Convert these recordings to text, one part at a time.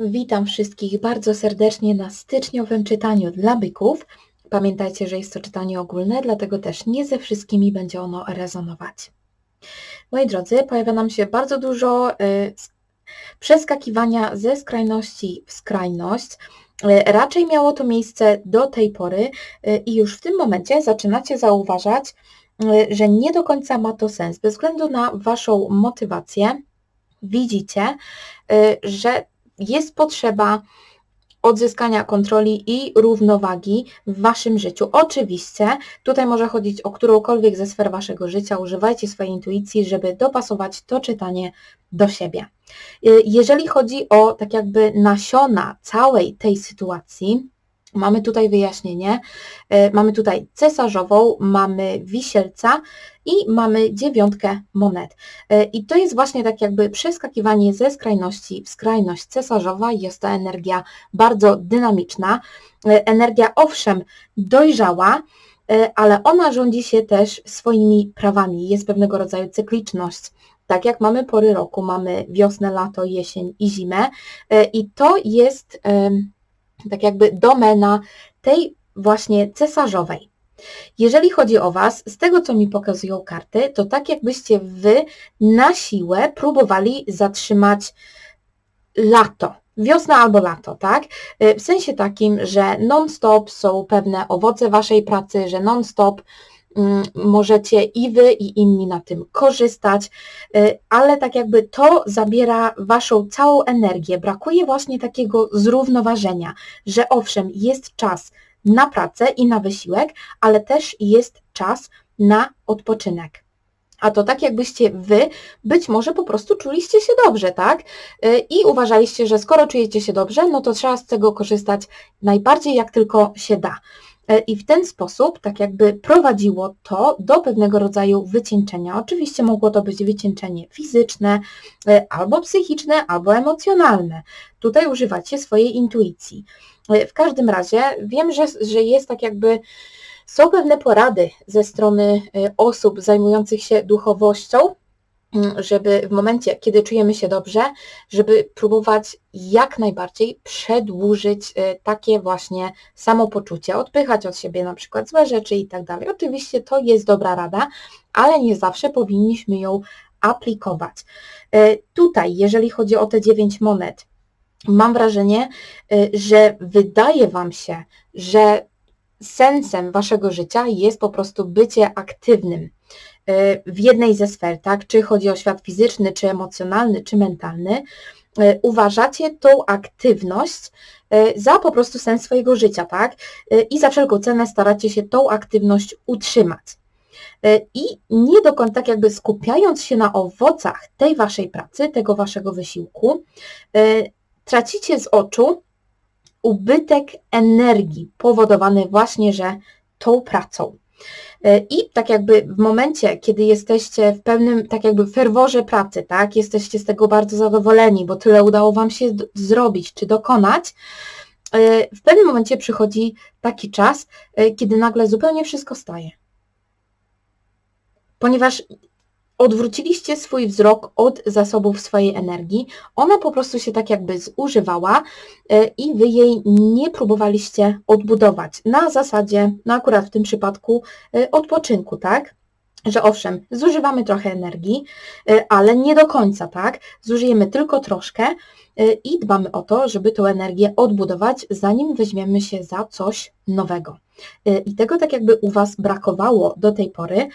Witam wszystkich bardzo serdecznie na styczniowym czytaniu dla byków. Pamiętajcie, że jest to czytanie ogólne, dlatego też nie ze wszystkimi będzie ono rezonować. Moi drodzy, pojawia nam się bardzo dużo y, przeskakiwania ze skrajności w skrajność. Y, raczej miało to miejsce do tej pory y, i już w tym momencie zaczynacie zauważać, że nie do końca ma to sens. Bez względu na Waszą motywację, widzicie, że jest potrzeba odzyskania kontroli i równowagi w Waszym życiu. Oczywiście tutaj może chodzić o którąkolwiek ze sfer Waszego życia. Używajcie swojej intuicji, żeby dopasować to czytanie do siebie. Y, jeżeli chodzi o tak jakby nasiona całej tej sytuacji, Mamy tutaj wyjaśnienie, e, mamy tutaj cesarzową, mamy wisielca i mamy dziewiątkę monet. E, I to jest właśnie tak jakby przeskakiwanie ze skrajności w skrajność cesarzowa. Jest to energia bardzo dynamiczna, e, energia owszem dojrzała, ale ona rządzi się też swoimi prawami. Jest pewnego rodzaju cykliczność. Tak jak mamy pory roku, mamy wiosnę, lato, jesień i zimę i to jest tak jakby domena tej właśnie cesarzowej. Jeżeli chodzi o Was, z tego co mi pokazują karty, to tak jakbyście Wy na siłę próbowali zatrzymać lato, wiosna albo lato, tak? W sensie takim, że non-stop są pewne owoce Waszej pracy, że non-stop możecie i Wy, i inni na tym korzystać, y, ale tak jakby to zabiera Waszą całą energię. Brakuje właśnie takiego zrównoważenia, że owszem, jest czas na pracę i na wysiłek, ale też jest czas na odpoczynek. A to tak jakbyście Wy być może po prostu czuliście się dobrze, tak? Y, I uważaliście, że skoro czujecie się dobrze, no to trzeba z tego korzystać najbardziej jak tylko się da. E, I w ten sposób tak jakby prowadziło to do pewnego rodzaju wycieńczenia. Oczywiście mogło to być wycieńczenie fizyczne, e, albo psychiczne, albo emocjonalne. Tutaj używacie swojej intuicji. E, w każdym razie wiem, że, że jest tak jakby są pewne porady ze strony osób zajmujących się duchowością, żeby w momencie, kiedy czujemy się dobrze, żeby próbować jak najbardziej przedłużyć y, takie właśnie samopoczucie, odpychać od siebie na przykład złe rzeczy i tak dalej. Oczywiście to jest dobra rada, ale nie zawsze powinniśmy ją aplikować. Y, tutaj, jeżeli chodzi o te 9 monet, mam wrażenie, y, że wydaje Wam się, że sensem Waszego życia jest po prostu bycie aktywnym w jednej ze sfer, tak, czy chodzi o świat fizyczny, czy emocjonalny, czy mentalny, e, uważacie tą aktywność e, za po prostu sens swojego życia, tak? I za wszelką cenę staracie się tą aktywność utrzymać. I nie do końca tak jakby skupiając się na owocach tej waszej pracy, tego waszego wysiłku, tracicie z oczu ubytek energii powodowany właśnie, że tą pracą. E, I tak jakby w momencie, kiedy jesteście w pewnym, tak jakby ferworze pracy, tak, jesteście z tego bardzo zadowoleni, bo tyle udało Wam się zrobić czy dokonać, e, w pewnym momencie przychodzi taki czas, e, kiedy nagle zupełnie wszystko staje. Ponieważ odwróciliście swój wzrok od zasobów swojej energii, ona po prostu się tak jakby zużywała e, i wy jej nie próbowaliście odbudować na zasadzie, no akurat w tym przypadku e, odpoczynku, tak? Że owszem, zużywamy trochę energii, e, ale nie do końca, tak? Zużyjemy tylko troszkę i dbamy o to, żeby tę energię odbudować, zanim weźmiemy się za coś nowego. I tego tak jakby u Was brakowało do tej pory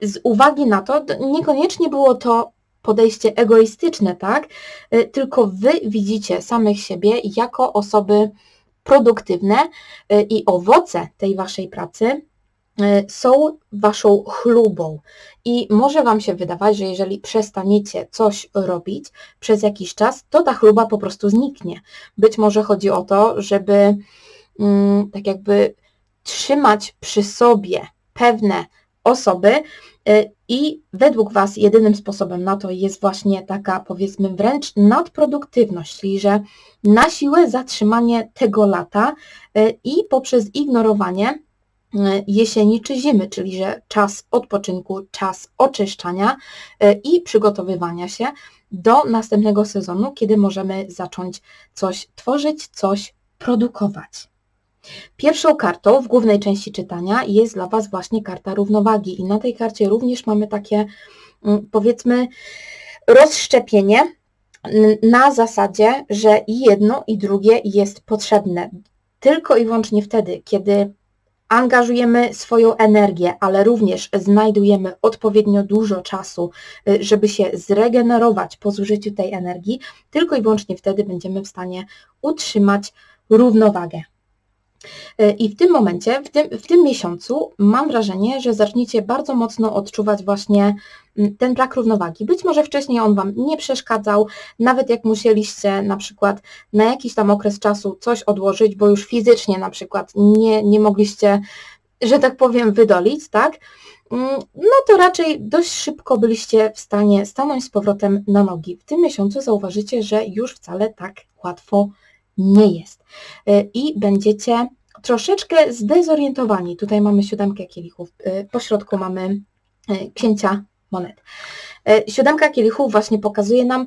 z uwagi na to, niekoniecznie było to podejście egoistyczne, tak? Y, tylko wy widzicie samych siebie jako osoby produktywne y, i owoce tej waszej pracy y, są waszą chlubą. I może wam się wydawać, że jeżeli przestaniecie coś robić przez jakiś czas, to ta chluba po prostu zniknie. Być może chodzi o to, żeby mm, tak jakby trzymać przy sobie pewne osoby y, i według Was jedynym sposobem na to jest właśnie taka powiedzmy wręcz nadproduktywność, czyli że na siłę zatrzymanie tego lata y, i poprzez ignorowanie jesieni czy zimy, czyli że czas odpoczynku, czas oczyszczania i przygotowywania się do następnego sezonu, kiedy możemy zacząć coś tworzyć, coś produkować. Pierwszą kartą w głównej części czytania jest dla Was właśnie karta równowagi i na tej karcie również mamy takie mm, powiedzmy rozszczepienie na zasadzie, że i jedno i drugie jest potrzebne. Tylko i wyłącznie wtedy, kiedy angażujemy swoją energię, ale również znajdujemy odpowiednio dużo czasu, y, żeby się zregenerować po zużyciu tej energii, tylko i wyłącznie wtedy będziemy w stanie utrzymać równowagę. Y, I w tym momencie, w tym, w tym miesiącu mam wrażenie, że zaczniecie bardzo mocno odczuwać właśnie mm, ten brak równowagi. Być może wcześniej on Wam nie przeszkadzał, nawet jak musieliście na przykład na jakiś tam okres czasu coś odłożyć, bo już fizycznie na przykład nie, nie mogliście, że tak powiem, wydolić, tak? Mm, no to raczej dość szybko byliście w stanie stanąć z powrotem na nogi. W tym miesiącu zauważycie, że już wcale tak łatwo nie jest. Y, I będziecie troszeczkę zdezorientowani. Tutaj mamy siódemkę kielichów, y, po środku mamy y, księcia monet. Siódemka kielichów właśnie pokazuje nam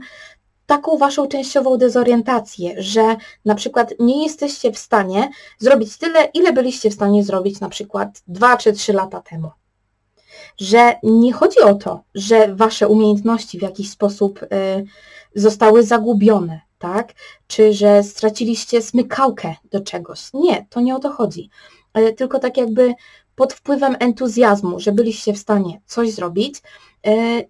taką waszą częściową dezorientację, że na przykład nie jesteście w stanie zrobić tyle, ile byliście w stanie zrobić na przykład 2 czy 3 lata temu. Że nie chodzi o to, że wasze umiejętności w jakiś sposób zostały zagubione, tak? Czy że straciliście smykałkę do czegoś. Nie, to nie o to chodzi. E, tylko tak jakby pod wpływem entuzjazmu, że byliście w stanie coś zrobić, e,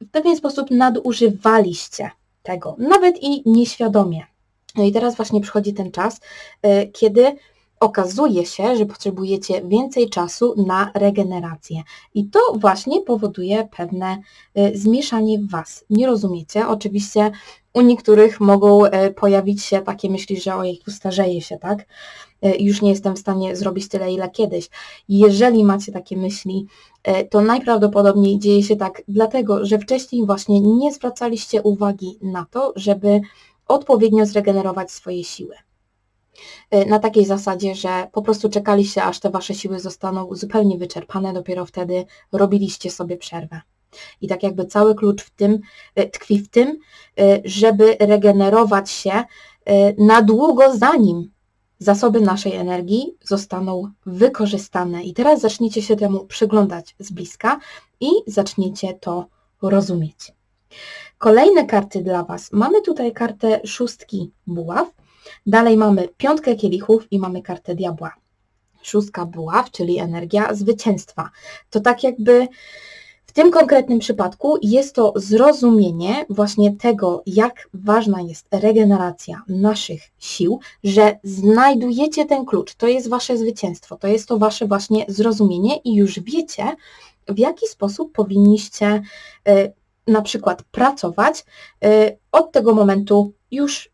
w pewien sposób nadużywaliście tego, nawet i nieświadomie. No i teraz właśnie przychodzi ten czas, e, kiedy okazuje się, że potrzebujecie więcej czasu na regenerację. I to właśnie powoduje pewne zmieszanie w Was. Nie rozumiecie? Oczywiście u niektórych mogą e, pojawić się takie myśli, że ojej, starzeje się, tak? E, już nie jestem w stanie zrobić tyle, ile kiedyś. Jeżeli macie takie myśli, to najprawdopodobniej dzieje się tak dlatego, że wcześniej właśnie nie zwracaliście uwagi na to, żeby odpowiednio zregenerować swoje siły. Na takiej zasadzie, że po prostu czekaliście, aż te wasze siły zostaną zupełnie wyczerpane, dopiero wtedy robiliście sobie przerwę. I tak jakby cały klucz w tym e, tkwi w tym, e, żeby regenerować się na długo zanim zasoby naszej energii zostaną wykorzystane. I teraz zaczniecie się temu przyglądać z bliska i zaczniecie to rozumieć. Kolejne karty dla Was. Mamy tutaj kartę szóstki buław, dalej mamy piątkę kielichów i mamy kartę diabła. Szóstka buław, czyli energia zwycięstwa. To tak jakby tym konkretnym przypadku jest to zrozumienie właśnie tego, jak ważna jest regeneracja naszych sił, że znajdujecie ten klucz, to jest wasze zwycięstwo, to jest to wasze właśnie zrozumienie i już wiecie, w jaki sposób powinniście y, na przykład pracować y, od tego momentu już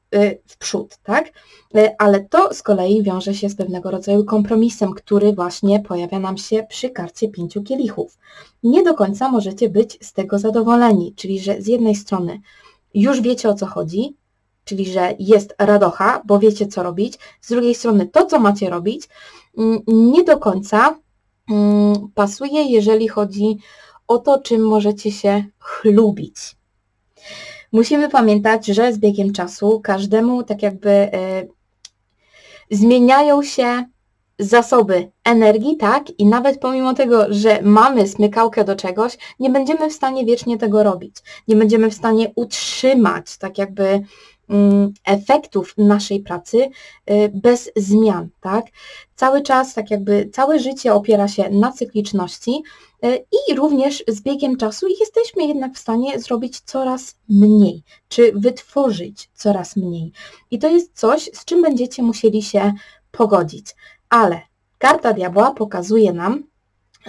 w przód, tak? Y, ale to z kolei wiąże się z pewnego rodzaju kompromisem, który właśnie pojawia nam się przy karcie pięciu kielichów. Nie do końca możecie być z tego zadowoleni, czyli że z jednej strony już wiecie o co chodzi, czyli że jest radocha, bo wiecie co robić, z drugiej strony to, co macie robić, mm, nie do końca mm, pasuje, jeżeli chodzi o to, czym możecie się chlubić. Musimy pamiętać, że z biegiem czasu każdemu tak jakby y, zmieniają się zasoby energii, tak? I nawet pomimo tego, że mamy smykałkę do czegoś, nie będziemy w stanie wiecznie tego robić. Nie będziemy w stanie utrzymać tak jakby mm, efektów naszej pracy y, bez zmian, tak? Cały czas, tak jakby całe życie opiera się na cykliczności E, i również z biegiem czasu jesteśmy jednak w stanie zrobić coraz mniej, czy wytworzyć coraz mniej. I to jest coś, z czym będziecie musieli się pogodzić. Ale karta diabła pokazuje nam,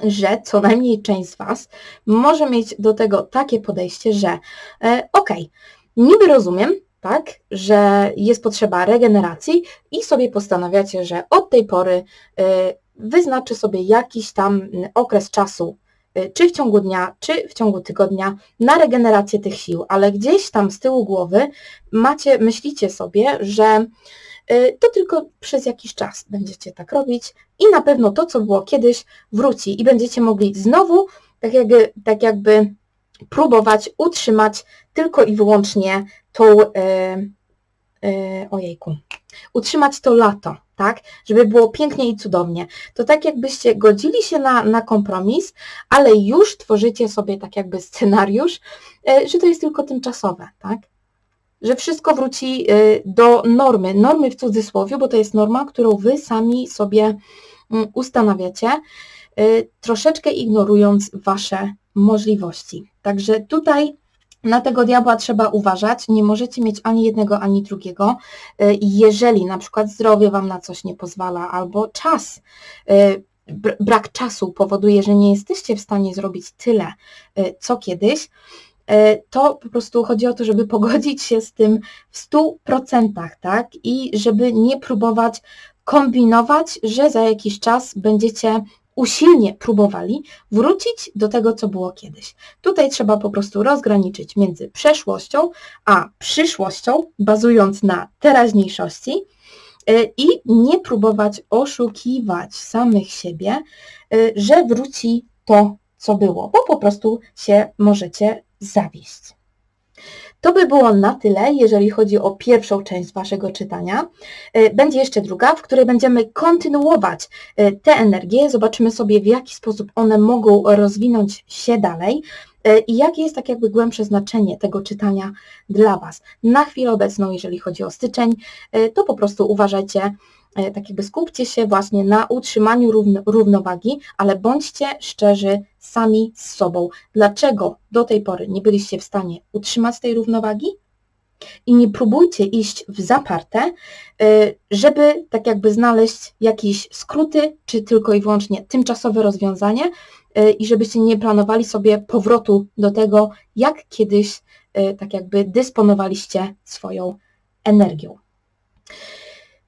że co najmniej część z Was może mieć do tego takie podejście, że e, okej, okay, niby rozumiem, tak, że jest potrzeba regeneracji i sobie postanawiacie, że od tej pory e, wyznaczy sobie jakiś tam okres czasu czy w ciągu dnia, czy w ciągu tygodnia na regenerację tych sił, ale gdzieś tam z tyłu głowy macie, myślicie sobie, że y, to tylko przez jakiś czas będziecie tak robić i na pewno to, co było kiedyś, wróci i będziecie mogli znowu tak jakby, tak jakby próbować utrzymać tylko i wyłącznie tą, yy, ojejku, utrzymać to lato, tak, żeby było pięknie i cudownie. To tak jakbyście godzili się na, na kompromis, ale już tworzycie sobie tak jakby scenariusz, yy, że to jest tylko tymczasowe, tak, że wszystko wróci do normy, normy w cudzysłowie, bo to jest norma, którą Wy sami sobie mm, ustanawiacie, troszeczkę ignorując Wasze możliwości. Także tutaj na tego diabła trzeba uważać, nie możecie mieć ani jednego, ani drugiego. Y, jeżeli na przykład zdrowie Wam na coś nie pozwala, albo czas, y, brak czasu powoduje, że nie jesteście w stanie zrobić tyle, y, co kiedyś, to po prostu chodzi o to, żeby pogodzić się z tym w 100%, tak? I żeby nie próbować kombinować, że za jakiś czas będziecie usilnie próbowali wrócić do tego, co było kiedyś. Tutaj trzeba po prostu rozgraniczyć między przeszłością a przyszłością, bazując na teraźniejszości e, i nie próbować oszukiwać samych siebie, e, że wróci to, co było, bo po prostu się możecie zawieść. To by było na tyle, jeżeli chodzi o pierwszą część Waszego czytania. E, będzie jeszcze druga, w której będziemy kontynuować e, te energie, zobaczymy sobie w jaki sposób one mogą rozwinąć się dalej e, i jakie jest tak jakby głębsze znaczenie tego czytania dla Was. Na chwilę obecną, jeżeli chodzi o styczeń, to po prostu uważajcie tak jakby skupcie się właśnie na utrzymaniu równowagi, ale bądźcie szczerzy sami z sobą. Dlaczego do tej pory nie byliście w stanie utrzymać tej równowagi? I nie próbujcie iść w zaparte, e, żeby tak jakby znaleźć jakieś skróty, czy tylko i wyłącznie tymczasowe rozwiązanie e, i żebyście nie planowali sobie powrotu do tego, jak kiedyś tak jakby dysponowaliście swoją energią.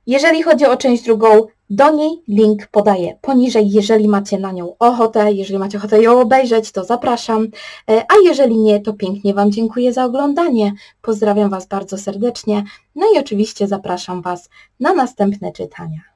Jeżeli chodzi o część drugą, do niej link podaję poniżej, jeżeli macie na nią ochotę, jeżeli macie ochotę ją obejrzeć, to zapraszam, e, a jeżeli nie, to pięknie Wam dziękuję za oglądanie, pozdrawiam Was bardzo serdecznie, no i oczywiście zapraszam Was na następne czytania.